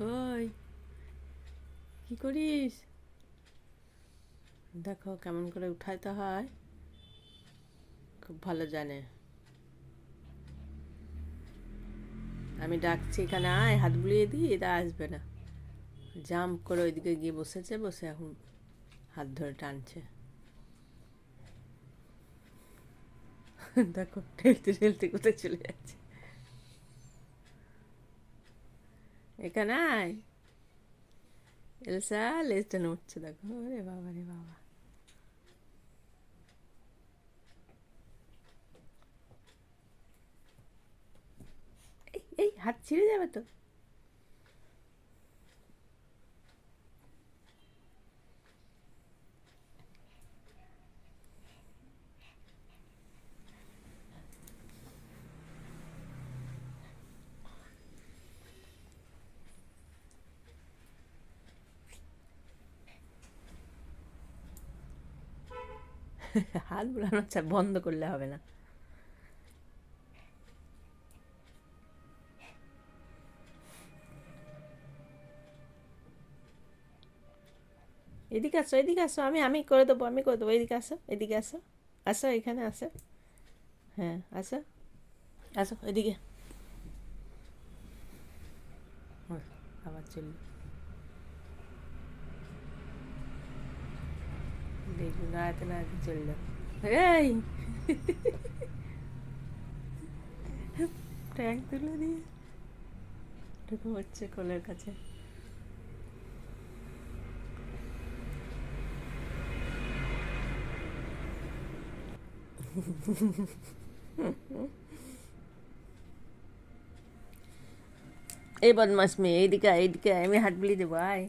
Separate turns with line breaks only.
ওই, কি করিস? দেখো কেমন করে উঠাইতে হয়। খুব ভালো জানে। আমি ডাকছি এখানে, আয়, হাত বুলিয়ে দিই এটা আসবে না। জাম্প করে ওইদিকে গিয়ে বসেছে, বসে এখন হাত ধরে টানছে। দেখো, ঠেলতে ঠেলতে কোথায় চলে যাচ্ছে। এখানে আয় এলসা লেজটা নড়ছে দেখো রে বাবা রে বাবা এই এই হাত ছিঁড়ে যাবে তো হাত চা বন্ধ করলে হবে না। এদিকে আসো এদিকে আসো, আমি আমি করে দেবো, আমি করে দেবো, এদিকে আসো এদিকে আসো আসো, এখানে আসো। হ্যাঁ আসো আসো, এদিকে। আবার চলল দেখুন নাড়াতে নাড়াতে চলল এই ট্যাঙ্ক তুলে দিয়ে ঢুকে হচ্ছে কোলের কাছে এই বদমাস মেয়ে এইদিকে এইদিকে আমি হাত বুলিয়ে দেবো, আয়।